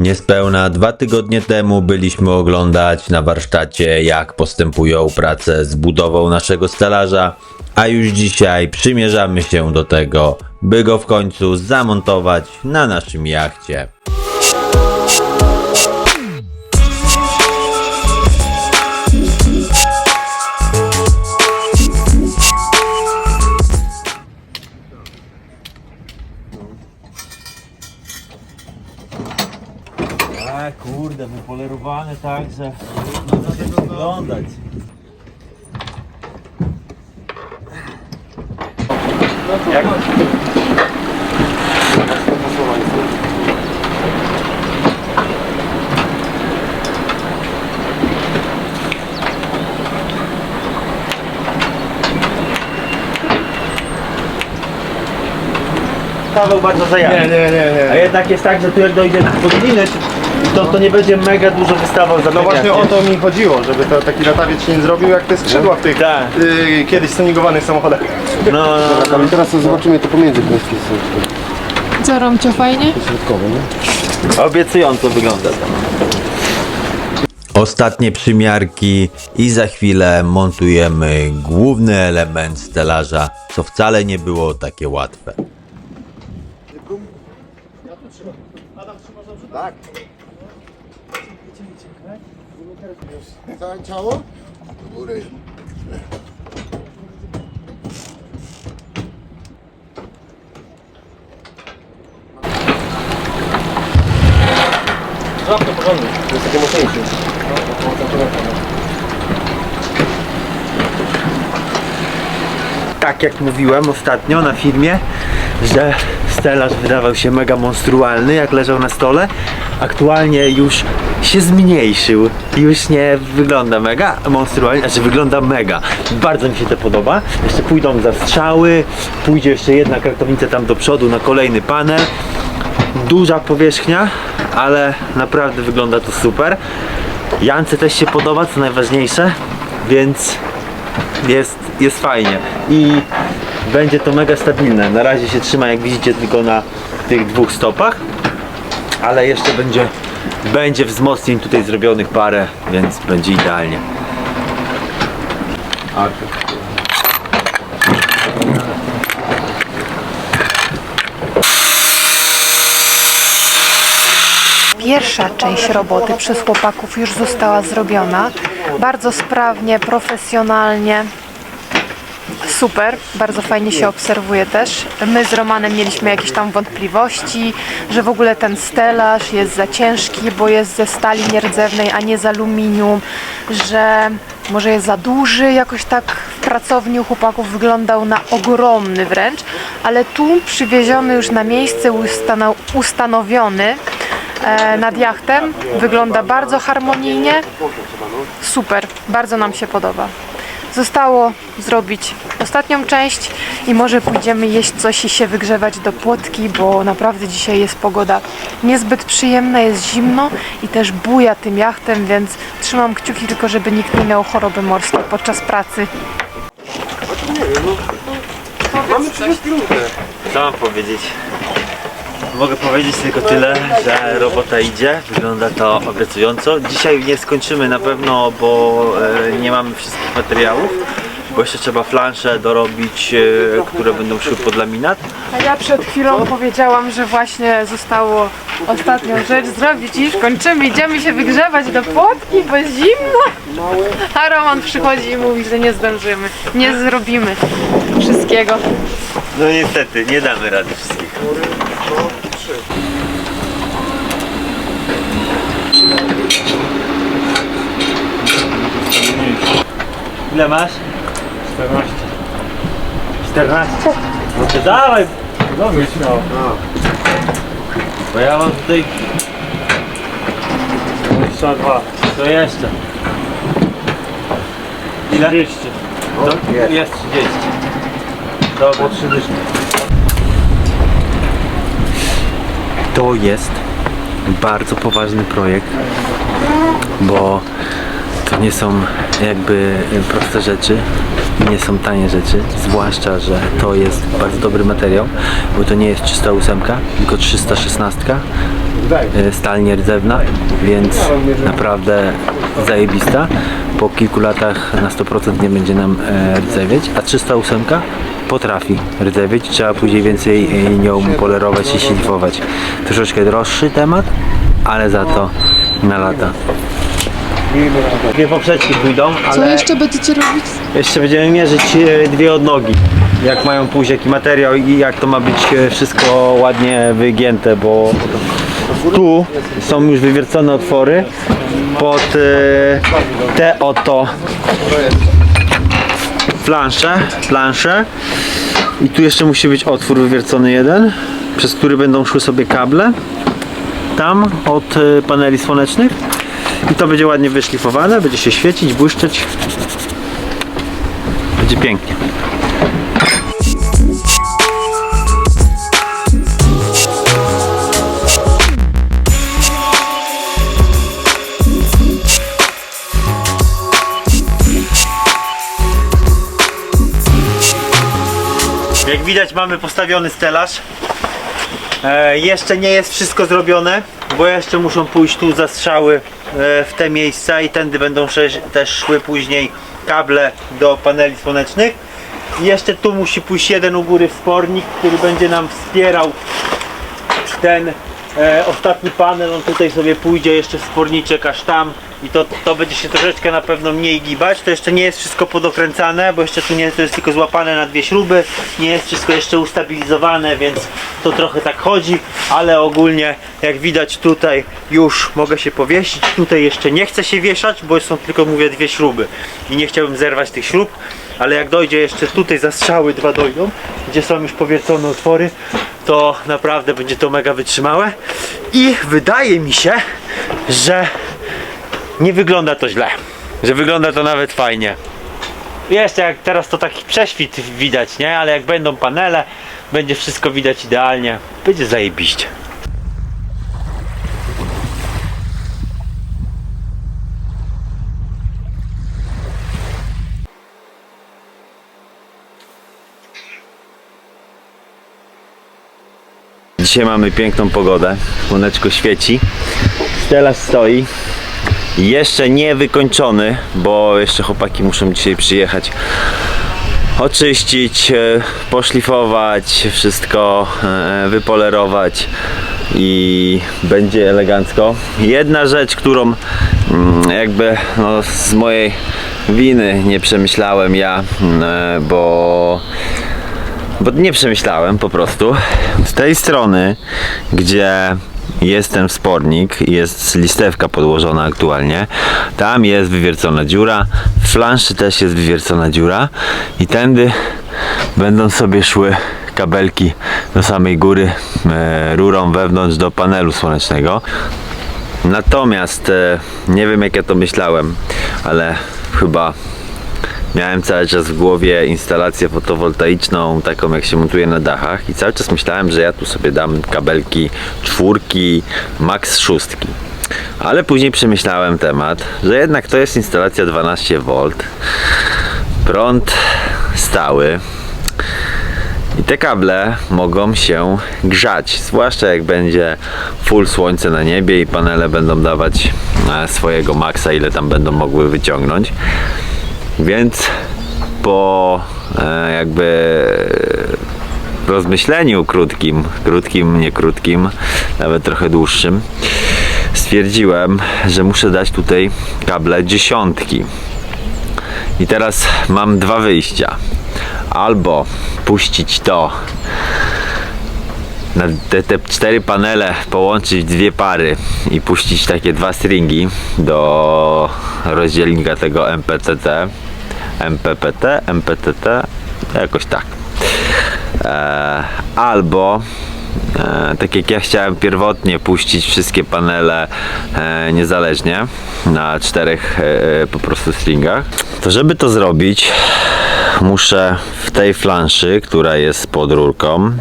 Niespełna dwa tygodnie temu byliśmy oglądać na warsztacie, jak postępują prace z budową naszego stelaża, a już dzisiaj przymierzamy się do tego, by go w końcu zamontować na naszym jachcie. Kurde, wypolerowane tak, że można wyglądać. Jak? Kawał bardzo zajęty. Nie, nie, nie, A nie. jednak jest tak, że tu jak dojdzie podwinąć, to, to nie będzie mega dużo wystawał za No właśnie o to mi chodziło, żeby to taki latawiec się nie zrobił jak te skrzydła w tych Tak. y, kiedyś tonigowanych samochodach. No, no, no. Ale teraz to zobaczymy to pomiędzy kreski Co Romcio, fajnie? środkowe, nie? Obiecująco wygląda to. Ostatnie przymiarki i za chwilę montujemy główny element stelaża, co wcale nie było takie łatwe. Całe ciało? Do góry. Żabka porządnie. To jest takie mocniejsze. Tak jak mówiłem ostatnio na filmie, że stelaż wydawał się mega monstrualny jak leżał na stole. Aktualnie już się zmniejszył. Już nie wygląda mega monstrualnie, znaczy wygląda mega. Bardzo mi się to podoba. Jeszcze pójdą zastrzały, pójdzie jeszcze jedna kartownica tam do przodu na kolejny panel. Duża powierzchnia, ale naprawdę wygląda to super. Jance też się podoba, co najważniejsze, więc jest, jest fajnie i będzie to mega stabilne. Na razie się trzyma, jak widzicie, tylko na tych dwóch stopach, ale jeszcze będzie, będzie wzmocnień tutaj zrobionych parę, więc będzie idealnie. Pierwsza część roboty przez chłopaków już została zrobiona. Bardzo sprawnie, profesjonalnie. Super, bardzo fajnie się obserwuje też. My z Romanem mieliśmy jakieś tam wątpliwości, że w ogóle ten stelaż jest za ciężki, bo jest ze stali nierdzewnej, a nie z aluminium, że może jest za duży, jakoś tak w pracowni u chłopaków wyglądał na ogromny wręcz, ale tu przywieziony już na miejsce, ustano- ustanowiony e, nad jachtem, wygląda bardzo harmonijnie, super, bardzo nam się podoba. Zostało zrobić ostatnią część i może pójdziemy jeść coś i się wygrzewać do płotki, bo naprawdę dzisiaj jest pogoda niezbyt przyjemna, jest zimno i też buja tym jachtem, więc trzymam kciuki tylko, żeby nikt nie miał choroby morskiej podczas pracy. Mamy 30 minut. Co mam powiedzieć? Mogę powiedzieć tylko tyle, że robota idzie, wygląda to obiecująco. Dzisiaj nie skończymy na pewno, bo e, nie mamy wszystkich materiałów, bo jeszcze trzeba flansze dorobić, e, które będą szły pod laminat. A ja przed chwilą powiedziałam, że właśnie zostało ostatnią rzecz zrobić i już kończymy, idziemy się wygrzewać do płotki, bo jest zimno. A Roman przychodzi i mówi, że nie zdążymy, nie zrobimy wszystkiego. No niestety, nie damy rady wszystkich. Ile masz? 14. 14. No to dawaj, No śmiało. bo ja mam tutaj 22. to jeszcze. Ile? 200. To jest 30. Dobra, 30. To jest bardzo poważny projekt, bo to nie są jakby proste rzeczy, nie są tanie rzeczy, zwłaszcza, że to jest bardzo dobry materiał, bo to nie jest 308, tylko 316 e, stal nierdzewna, więc naprawdę zajebista. Po kilku latach na 100% nie będzie nam e, rdzewieć, a 308 potrafi rdzewieć, trzeba później więcej e, nią polerować i szlifować. Troszeczkę droższy temat, ale za to na lata. Dwie poprzeczki pójdą, ale... Co jeszcze będziecie robić? Jeszcze będziemy mierzyć e, dwie odnogi. Jak mają pójść, jaki materiał i jak to ma być e, wszystko ładnie wygięte, bo tu są już wywiercone otwory pod e, te oto plansze, plansze. I tu jeszcze musi być otwór wywiercony jeden, przez który będą szły sobie kable. Tam od e, paneli słonecznych. I to będzie ładnie wyszlifowane, będzie się świecić, błyszczeć. Będzie pięknie. Mamy postawiony stelaż. E, jeszcze nie jest wszystko zrobione, bo jeszcze muszą pójść tu zastrzały e, w te miejsca i tędy będą też szły później kable do paneli słonecznych. Jeszcze tu musi pójść jeden u góry wspornik, który będzie nam wspierał ten e, ostatni panel, on tutaj sobie pójdzie jeszcze wsporniczek aż tam i to, to będzie się troszeczkę na pewno mniej gibać. To jeszcze nie jest wszystko podokręcane, bo jeszcze tu nie to jest tylko złapane na dwie śruby, nie jest wszystko jeszcze ustabilizowane, więc to trochę tak chodzi, ale ogólnie jak widać tutaj już mogę się powiesić. Tutaj jeszcze nie chcę się wieszać, bo są tylko mówię dwie śruby i nie chciałbym zerwać tych śrub. Ale jak dojdzie jeszcze tutaj zastrzały dwa dojdą, gdzie są już powiercone otwory, to naprawdę będzie to mega wytrzymałe. I wydaje mi się, że nie wygląda to źle. Że wygląda to nawet fajnie. Jeszcze jak teraz to taki prześwit widać, nie? Ale jak będą panele, będzie wszystko widać idealnie. Będzie zajebiście. Dzisiaj mamy piękną pogodę. Słoneczko świeci. Stelaż stoi. Jeszcze nie wykończony, bo jeszcze chłopaki muszą dzisiaj przyjechać. Oczyścić, e, poszlifować, wszystko e, wypolerować i będzie elegancko. Jedna rzecz, którą mm, jakby no, z mojej winy nie przemyślałem ja, mm, e, bo bo nie przemyślałem po prostu. Z tej strony, gdzie jest ten wspornik, jest listewka podłożona aktualnie, tam jest wywiercona dziura, w flanszy też jest wywiercona dziura i tędy będą sobie szły kabelki do samej góry e, rurą wewnątrz do panelu słonecznego. Natomiast e, nie wiem jak ja to myślałem, ale chyba Miałem cały czas w głowie instalację fotowoltaiczną, taką jak się montuje na dachach i cały czas myślałem, że ja tu sobie dam kabelki czwórki, max szóstki. Ale później przemyślałem temat, że jednak to jest instalacja 12V, prąd stały, i te kable mogą się grzać, zwłaszcza jak będzie full słońce na niebie i panele będą dawać e, swojego maksa, ile tam będą mogły wyciągnąć. Więc po e, jakby rozmyśleniu krótkim, krótkim, nie krótkim, nawet trochę dłuższym, stwierdziłem, że muszę dać tutaj kable dziesiątki. I teraz mam dwa wyjścia. Albo puścić to na te, te cztery panele połączyć dwie pary i puścić takie dwa stringi do rozdzielnika tego MPTT MPPT, MPTT jakoś tak e, albo e, tak jak ja chciałem pierwotnie puścić wszystkie panele e, niezależnie na czterech e, po prostu stringach to żeby to zrobić muszę w tej flanszy, która jest pod rurką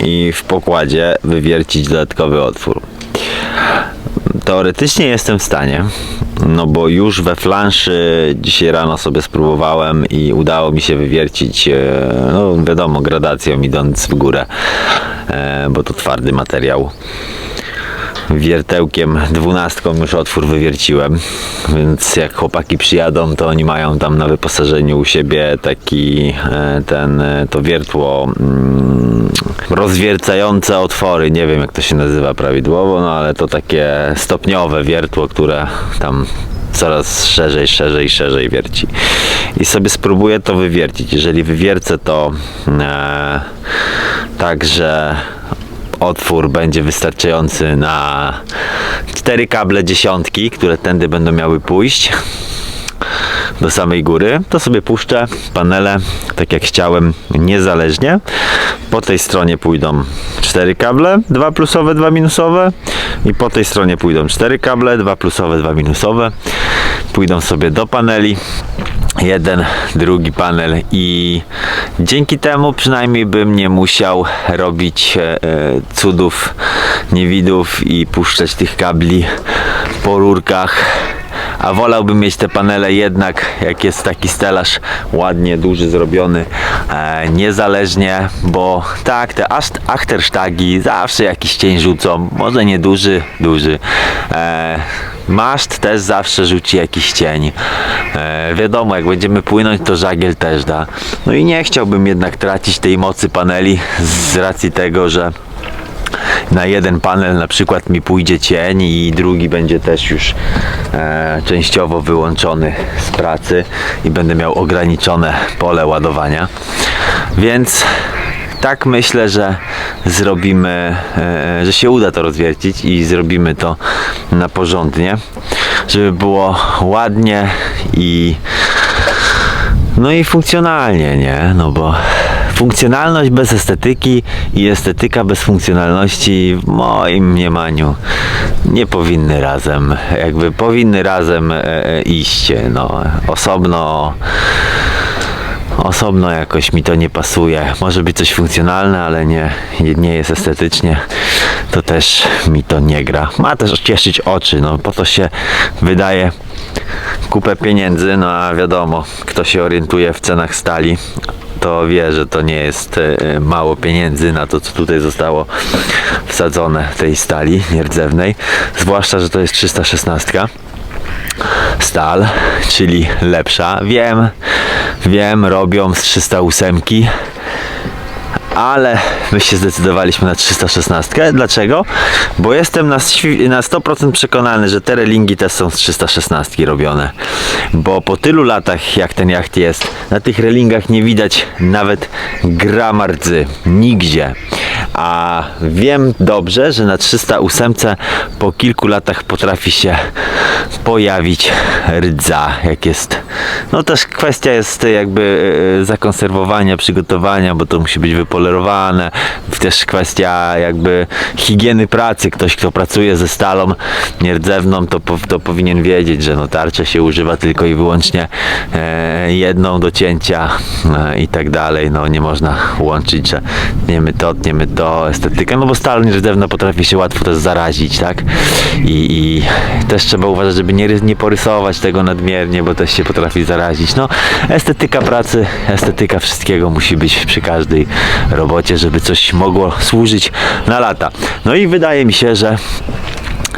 i w pokładzie wywiercić dodatkowy otwór. Teoretycznie jestem w stanie, no bo już we flanszy dzisiaj rano sobie spróbowałem i udało mi się wywiercić, e, no wiadomo, gradacją idąc w górę, e, bo to twardy materiał. Wiertełkiem dwunastką już otwór wywierciłem, więc jak chłopaki przyjadą, to oni mają tam na wyposażeniu u siebie taki e, ten, e, to wiertło mm, rozwiercające otwory, nie wiem jak to się nazywa prawidłowo, no ale to takie stopniowe wiertło, które tam coraz szerzej, szerzej, szerzej wierci. I sobie spróbuję to wywiercić. Jeżeli wywiercę to e, tak, że otwór będzie wystarczający na cztery kable dziesiątki, które tędy będą miały pójść do samej góry, to sobie puszczę panele, tak jak chciałem, niezależnie. Po tej stronie pójdą cztery kable, dwa plusowe, dwa minusowe i po tej stronie pójdą cztery kable, dwa plusowe, dwa minusowe. Pójdą sobie do paneli jeden, drugi panel i dzięki temu przynajmniej bym nie musiał robić e, e, cudów, niewidów i puszczać tych kabli po rurkach a wolałbym mieć te panele jednak, jak jest taki stelaż ładnie, duży, zrobiony, e, niezależnie, bo tak, te achtersztagi zawsze jakiś cień rzucą, może nie duży, duży. Maszt też zawsze rzuci jakiś cień. E, wiadomo, jak będziemy płynąć, to żagiel też da. No i nie chciałbym jednak tracić tej mocy paneli z racji tego, że na jeden panel na przykład mi pójdzie cień i drugi będzie też już e, częściowo wyłączony z pracy i będę miał ograniczone pole ładowania. Więc tak myślę, że zrobimy, e, że się uda to rozwiercić i zrobimy to na porządnie, żeby było ładnie i no i funkcjonalnie, nie? No bo funkcjonalność bez estetyki i estetyka bez funkcjonalności w moim mniemaniu nie powinny razem, jakby powinny razem e, e, iść, no osobno osobno jakoś mi to nie pasuje. Może być coś funkcjonalne, ale nie, nie jest estetycznie. To też mi to nie gra. Ma też cieszyć oczy, no po to się wydaje kupę pieniędzy, no a wiadomo, kto się orientuje w cenach stali, to wie, że to nie jest e, mało pieniędzy na to, co tutaj zostało wsadzone tej stali nierdzewnej. Zwłaszcza, że to jest 316 stal, czyli lepsza. Wiem, wiem, robią z 308, ale my się zdecydowaliśmy na 316. Dlaczego? Bo jestem na, świ- na 100% przekonany, że te relingi też są z 316 robione. Bo po tylu latach, jak ten jacht jest, na tych relingach nie widać nawet grama rdzy. Nigdzie. A wiem dobrze, że na 308 po kilku latach potrafi się pojawić rdza, jak jest. No też kwestia jest jakby e, zakonserwowania, przygotowania, bo to musi być wypolerowane. Też kwestia jakby higieny pracy. Ktoś, kto pracuje ze stalą nierdzewną, to, to powinien wiedzieć, że no tarcze się używa tylko i wyłącznie e, jedną do cięcia e, i tak dalej. No nie można łączyć, że tniemy to, tniemy to, estetykę, no bo stal nierdzewna potrafi się łatwo też zarazić, tak? I, i też trzeba uważać, żeby nie, nie porysować tego nadmiernie, bo też się potrafi zarazić. No, estetyka pracy, estetyka wszystkiego musi być przy każdej robocie, żeby coś mogło służyć na lata. No i wydaje mi się, że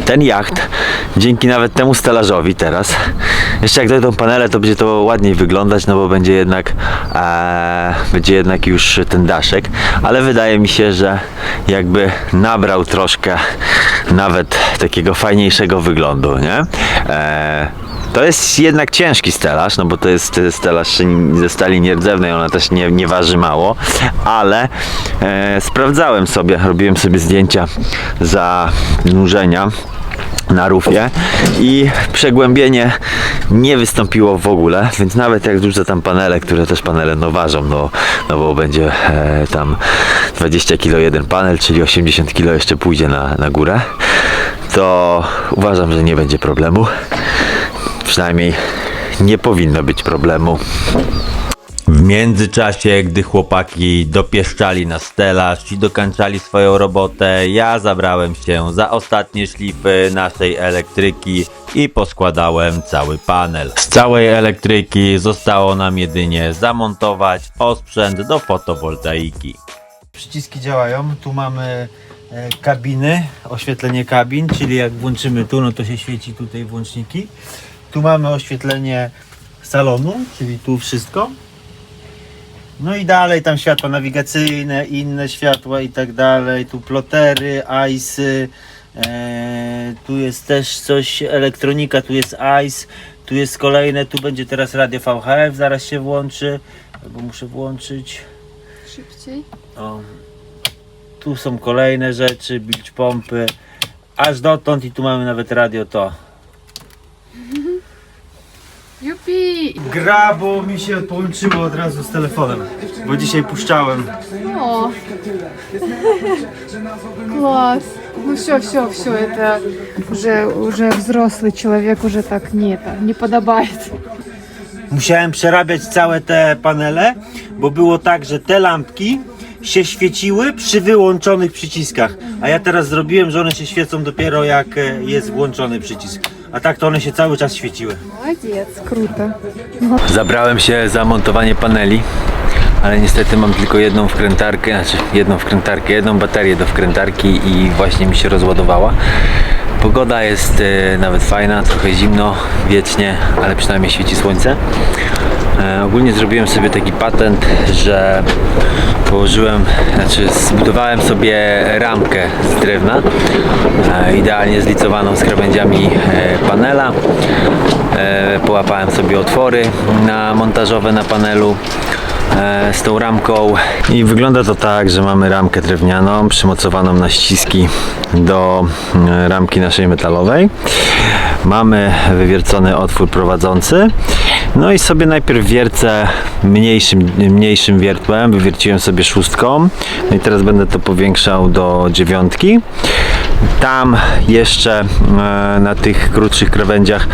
ten jacht, dzięki nawet temu stelażowi teraz, jeszcze jak dojdą panele, to będzie to ładniej wyglądać, no bo będzie jednak, e, będzie jednak już ten daszek, ale wydaje mi się, że jakby nabrał troszkę nawet takiego fajniejszego wyglądu, nie? E, to jest jednak ciężki stelaż, no bo to jest stelaż ze stali nierdzewnej, ona też nie, nie waży mało, ale e, sprawdzałem sobie, robiłem sobie zdjęcia zanurzenia na rufie i przegłębienie nie wystąpiło w ogóle, więc nawet jak duże tam panele, które też panele no ważą, no, no bo będzie e, tam 20 kg jeden panel, czyli 80 kg jeszcze pójdzie na, na górę, to uważam, że nie będzie problemu. Przynajmniej nie powinno być problemu. W międzyczasie, gdy chłopaki dopieszczali na stelaż i dokańczali swoją robotę, ja zabrałem się za ostatnie szlify naszej elektryki i poskładałem cały panel. Z całej elektryki zostało nam jedynie zamontować osprzęt do fotowoltaiki. Przyciski działają, tu mamy e, kabiny, oświetlenie kabin, czyli jak włączymy tu, no to się świeci tutaj włączniki. Tu mamy oświetlenie salonu, czyli tu wszystko. No i dalej tam światła nawigacyjne, inne światła i tak dalej. Tu plotery, ICE, e, tu jest też coś, elektronika, tu jest ICE, tu jest kolejne, tu będzie teraz radio VHF, zaraz się włączy, albo muszę włączyć. Szybciej. O. Tu są kolejne rzeczy, bilcz pompy, aż dotąd i tu mamy nawet radio to. Jupi! Gra, bo mi się połączyło od razu z telefonem, bo dzisiaj puszczałem. О! Класс! Ну все, все, все, это уже, уже взрослый человек уже так не, это, не подобает. Musiałem przerabiać całe te panele, bo było tak, że te lampki się świeciły przy wyłączonych przyciskach. A ja teraz zrobiłem, że one się świecą dopiero jak e, jest włączony przycisk. A tak to one się cały czas świeciły. Молодец, круто. Zabrałem się za montowanie paneli, ale niestety mam tylko jedną wkrętarkę, znaczy jedną wkrętarkę, jedną baterię do wkrętarki i właśnie mi się rozładowała. Pogoda jest e, nawet fajna, trochę zimno, wiecznie, ale przynajmniej świeci słońce. E, ogólnie zrobiłem sobie taki patent, że położyłem, znaczy zbudowałem sobie ramkę z drewna, e, idealnie zlicowaną z krawędziami e, panela. Połapałem sobie otwory na montażowe na panelu z tą ramką i wygląda to tak, że mamy ramkę drewnianą przymocowaną na ściski do ramki naszej metalowej. Mamy wywiercony otwór prowadzący. No i sobie najpierw wiercę mniejszym, mniejszym wiertłem, wywierciłem sobie szóstką. No i teraz będę to powiększał do dziewiątki. Tam jeszcze e, na tych krótszych krawędziach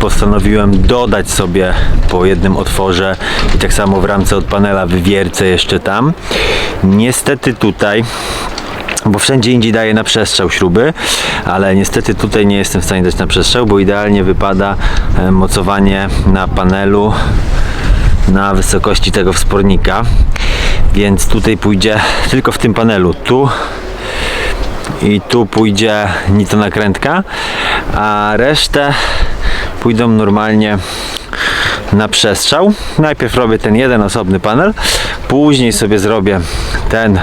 postanowiłem dodać sobie po jednym otworze i tak samo w ramce od panela wywiercę jeszcze tam. Niestety tutaj bo wszędzie indziej daję na przestrzał śruby, ale niestety tutaj nie jestem w stanie dać na przestrzał, bo idealnie wypada e, mocowanie na panelu na wysokości tego wspornika. Więc tutaj pójdzie tylko w tym panelu. Tu i tu pójdzie nitonakrętka, a resztę pójdą normalnie na przestrzał. Najpierw robię ten jeden osobny panel, później sobie zrobię ten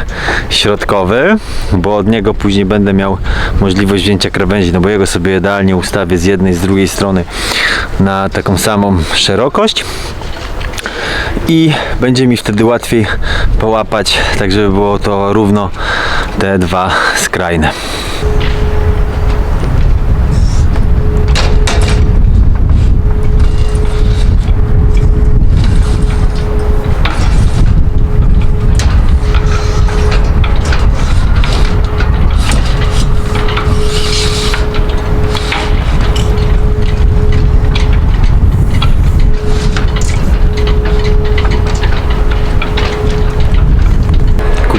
środkowy, bo od niego później będę miał możliwość wzięcia krawędzi, no bo jego sobie idealnie ustawię z jednej, z drugiej strony na taką samą szerokość i będzie mi wtedy łatwiej połapać, tak żeby było to równo te dwa skrajne.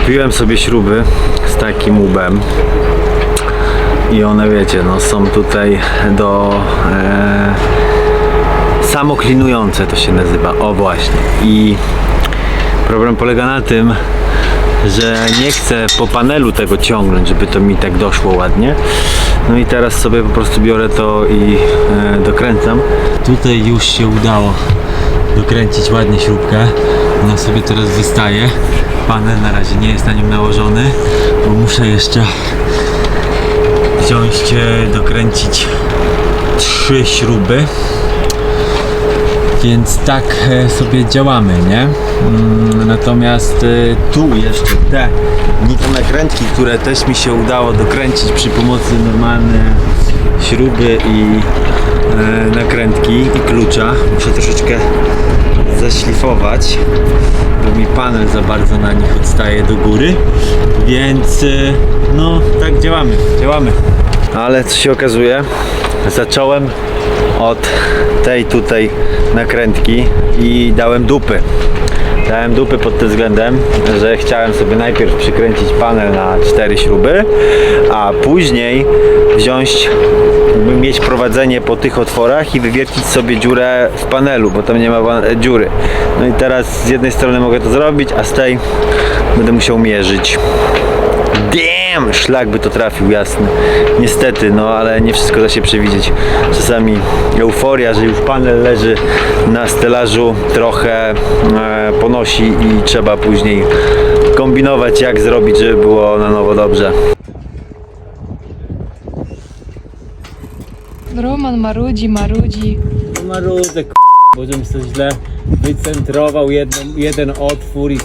Kupiłem sobie śruby z takim łubem i one wiecie, no są tutaj do e, samoklinujące to się nazywa, o właśnie. I problem polega na tym, że nie chcę po panelu tego ciągnąć, żeby to mi tak doszło ładnie. No i teraz sobie po prostu biorę to i e, dokręcam. Tutaj już się udało dokręcić ładnie śrubkę. Ona sobie teraz wystaje. Panel na razie nie jest na nim nałożony, bo muszę jeszcze wziąć, e, dokręcić trzy śruby. Więc tak e, sobie działamy, nie? Mm, Natomiast e, tu jeszcze te nitonakrętki, które też mi się udało dokręcić przy pomocy normalnej śruby i nakrętki i klucza. Muszę troszeczkę zaszlifować, bo mi panel za bardzo na nich odstaje do góry, więc e, no tak działamy, działamy. Ale co się okazuje, zacząłem od tej tutaj nakrętki i dałem dupy. Dałem dupy pod tym względem, że chciałem sobie najpierw przykręcić panel na cztery śruby, a później wziąć, mieć prowadzenie po tych otworach i wywiercić sobie dziurę w panelu, bo tam nie ma dziury. No i teraz z jednej strony mogę to zrobić, a z tej będę musiał mierzyć. Damn! szlak by to trafił, jasny. Niestety, no ale nie wszystko da się przewidzieć. Czasami euforia, że już panel leży na stelażu, trochę e, ponosi i trzeba później kombinować, jak zrobić, żeby było na nowo dobrze. Roman marudzi, marudzi. Marudzę, k***, bo żebym coś źle wycentrował jedną, jeden otwór i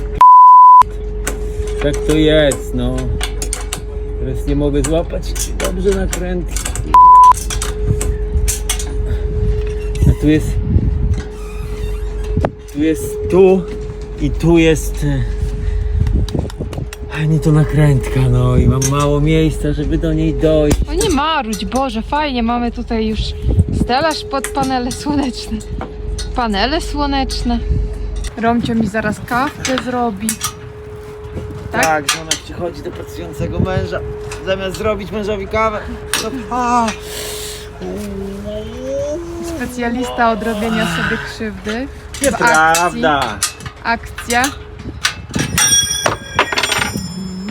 tak to jest, no. Teraz nie mogę złapać dobrze nakrętki. A tu jest... Tu jest tu i tu jest... e, A nie to nakrętka, no i mam mało miejsca, żeby do niej dojść. O nie marudź, Boże, fajnie, mamy tutaj już stelaż pod panele słoneczne. Panele słoneczne. Romcio mi zaraz kawkę zrobi. Tak? Tak, żona przychodzi do pracującego męża, zamiast zrobić mężowi kawę, to a, Specjalista od robienia sobie krzywdy. W Nieprawda. Akcja.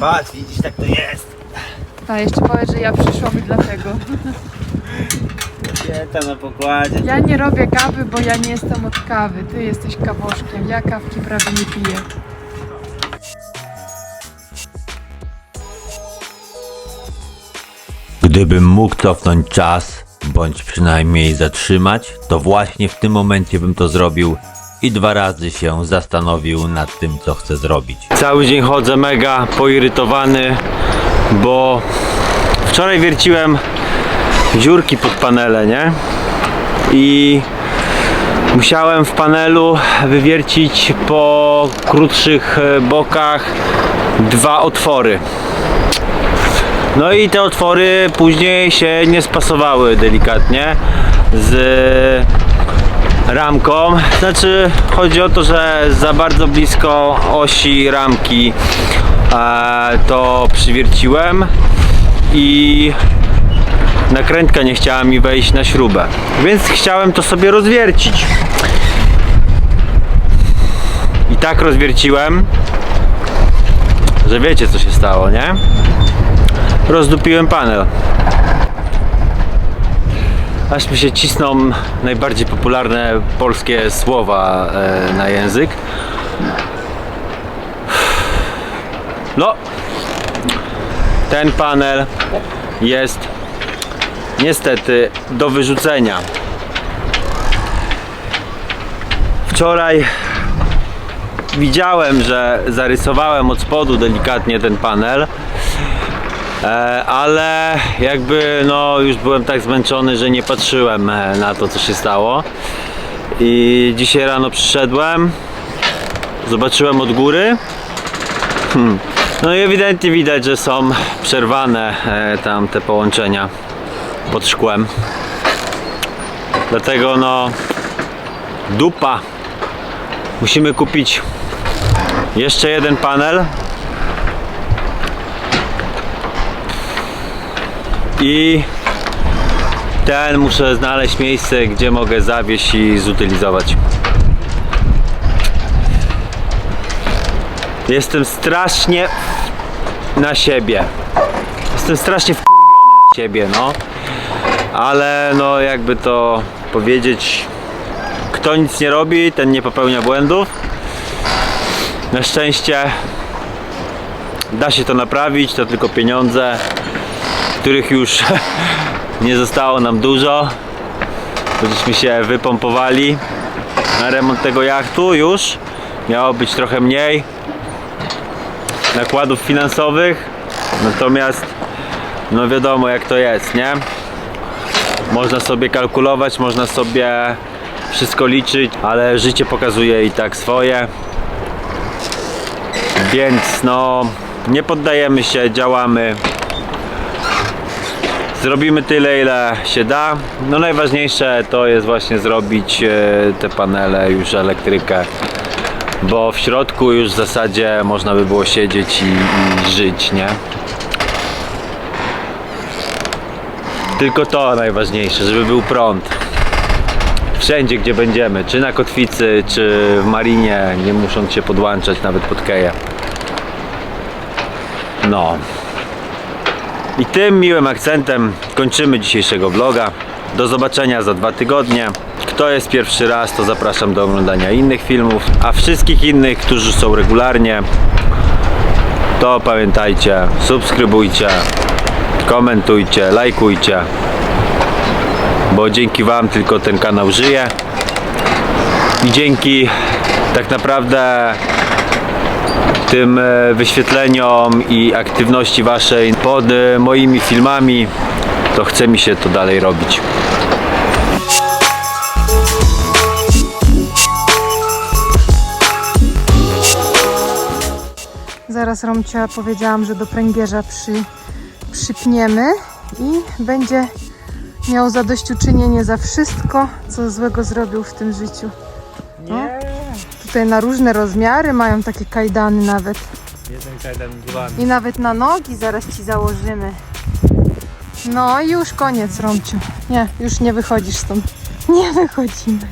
Patrz, widzisz, tak to jest. A jeszcze powiedz, że ja przyszłam i dlatego. Dieta na pokładzie. Ja nie robię kawy, bo ja nie jestem od kawy. Ty jesteś kawoszkiem. Ja kawki prawie nie piję. Gdybym mógł cofnąć czas, bądź przynajmniej zatrzymać, to właśnie w tym momencie bym to zrobił i dwa razy się zastanowił nad tym, co chcę zrobić. Cały dzień chodzę mega poirytowany, bo wczoraj wierciłem dziurki pod panele, nie? I musiałem w panelu wywiercić po krótszych e, bokach dwa otwory. No i te otwory później się nie spasowały delikatnie z ramką. Znaczy chodzi o to, że za bardzo blisko osi ramki e, to przywierciłem i nakrętka nie chciała mi wejść na śrubę. Więc chciałem to sobie rozwiercić. I tak rozwierciłem, że wiecie co się stało, nie? Rozdupiłem panel. Aż mi się cisną najbardziej popularne polskie słowa e, na język. No, ten panel jest niestety do wyrzucenia. Wczoraj widziałem, że zarysowałem od spodu delikatnie ten panel. E, ale jakby no już byłem tak zmęczony, że nie patrzyłem e, na to co się stało. I dzisiaj rano przyszedłem zobaczyłem od góry. Hmm. no i ewidentnie widać, że są przerwane e, tam te połączenia pod szkłem. Dlatego no dupa. Musimy kupić jeszcze jeden panel i ten muszę znaleźć miejsce, gdzie mogę zawieść i zutylizować. Jestem strasznie na siebie. Jestem strasznie wkurwiony na siebie, no. Ale no jakby to powiedzieć, kto nic nie robi, ten nie popełnia błędów. Na szczęście da się to naprawić, to tylko pieniądze których już nie zostało nam dużo. Żeśmy się wypompowali na remont tego jachtu już. Miało być trochę mniej nakładów finansowych. Natomiast no wiadomo jak to jest, nie? Można sobie kalkulować, można sobie wszystko liczyć, ale życie pokazuje i tak swoje. Więc no nie poddajemy się, działamy. Zrobimy tyle, ile się da. No najważniejsze to jest właśnie zrobić e, te panele, już elektrykę. Bo w środku już w zasadzie można by było siedzieć i, i żyć, nie? Tylko to najważniejsze, żeby był prąd. Wszędzie, gdzie będziemy, czy na kotwicy, czy w marinie, nie musząc się podłączać nawet pod keję. No. I tym miłym akcentem kończymy dzisiejszego vloga. Do zobaczenia za dwa tygodnie. Kto jest pierwszy raz, to zapraszam do oglądania innych filmów, a wszystkich innych, którzy są regularnie, to pamiętajcie, subskrybujcie, komentujcie, lajkujcie, bo dzięki Wam tylko ten kanał żyje i dzięki tak naprawdę tym e, wyświetleniom i aktywności Waszej pod e, moimi filmami, to chce mi się to dalej robić. Zaraz Romcia powiedziałam, że do pręgierza przy, przypniemy i będzie miał zadośćuczynienie za wszystko, co złego zrobił w tym życiu. No. Tutaj na różne rozmiary mają takie kajdany nawet. Jeden kajdan. I nawet na nogi zaraz ci założymy. No i już koniec, Romciu. Nie, już nie wychodzisz stąd. Nie wychodzimy.